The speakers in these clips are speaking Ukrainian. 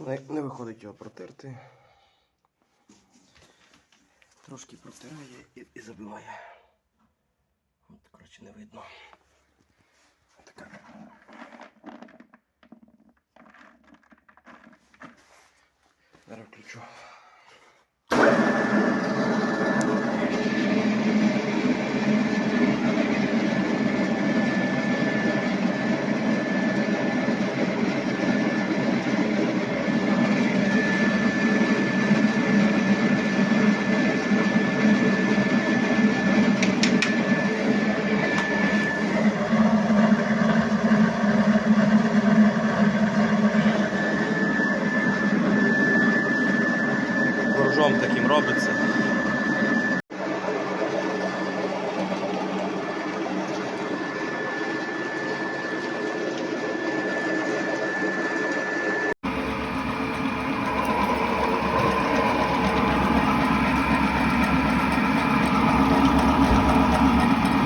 Не, виходить його протерти. Трошки протирає і, і забиває. От, коротше, не видно. Така. Зараз включу. Боржом таким робиться.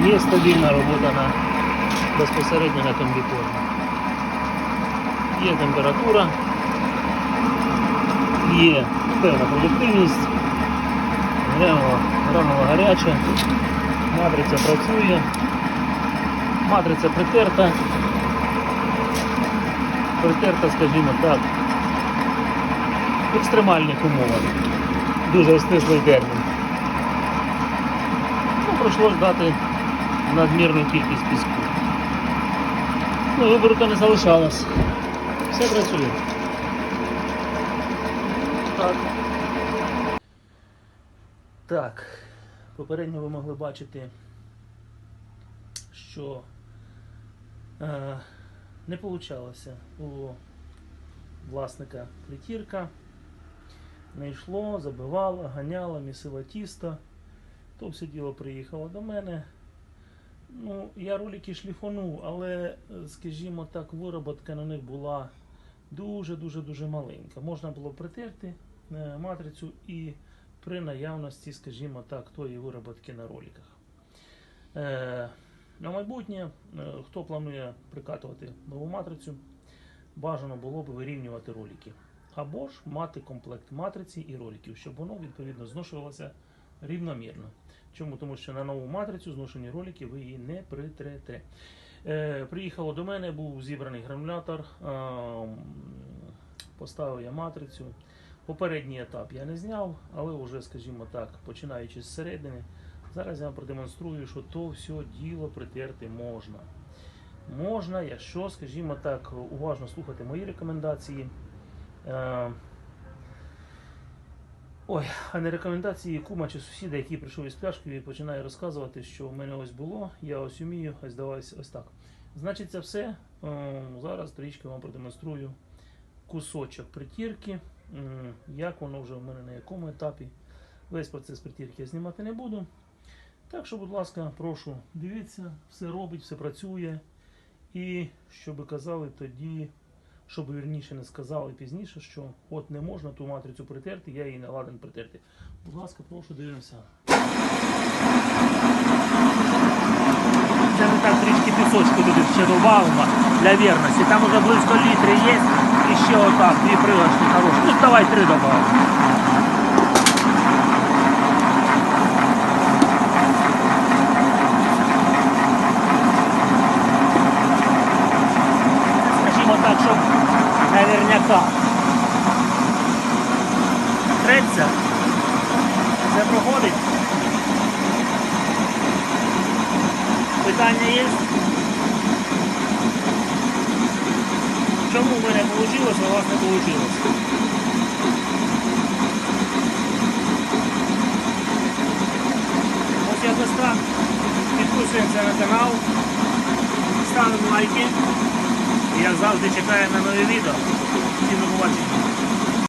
Є стабільна робота на безпосередньо на комбікормі. Є температура, Є певна продуктивність, гранула гаряча, матриця працює, матриця притерта, притерта, скажімо так, в екстремальних умовах. Дуже стислий термін. Ну, прийшлось дати надмірну кількість піску. Ну, вибору то не залишалось. Все працює. Так. Так. Попередньо ви могли бачити, що е, не вийшло у власника притірка. Не йшло, забивало, ганяло, місило тісто. То все діло приїхало до мене. Ну, я ролики шліфонув, але, скажімо так, вироботка на них була дуже-дуже-дуже маленька. Можна було притерти матрицю і при наявності, скажімо так, тої вироботки на роликах. Е, на майбутнє, е, хто планує прикатувати нову матрицю, бажано було б вирівнювати ролики. Або ж мати комплект матриці і роликів, щоб воно відповідно зношувалося рівномірно. Чому? Тому що на нову матрицю зношені ролики ви її не притрете. Е, приїхало до мене, був зібраний гранулятор, е, поставив я матрицю. Попередній етап я не зняв, але вже, скажімо так, починаючи з середини, зараз я вам продемонструю, що то все діло притерти можна. Можна, якщо, скажімо так, уважно слухати мої рекомендації. Е, Ой, а не рекомендації кума чи сусіда, який прийшов із пляшкою і починає розказувати, що в мене ось було, я ось умію, ось давайся ось так. Значить, це все. Е, Зараз трішки вам продемонструю кусочок притірки, як воно вже в мене на якому етапі. Весь процес притірки я знімати не буду. Так що, будь ласка, прошу, дивіться, все робить, все працює. І що би казали тоді, щоб вірніше не сказали пізніше, що от не можна ту матрицю притерти, я її не ладен притерти. Будь ласка, прошу дивимося. Це ми так трішки пісочку туди ще додаємо для вірності. Там уже близько літри є. І ще отак, дві пригоршні хороші. Ну давай три додамо. Скажімо так, щоб наверняка. Треться. Це проходить. Питання є? Вийшло, а у вас не получилось. Ось якось так. Підписуємося на канал, ставимо лайки. І як завжди чекаємо на нові відео. Всім побачення.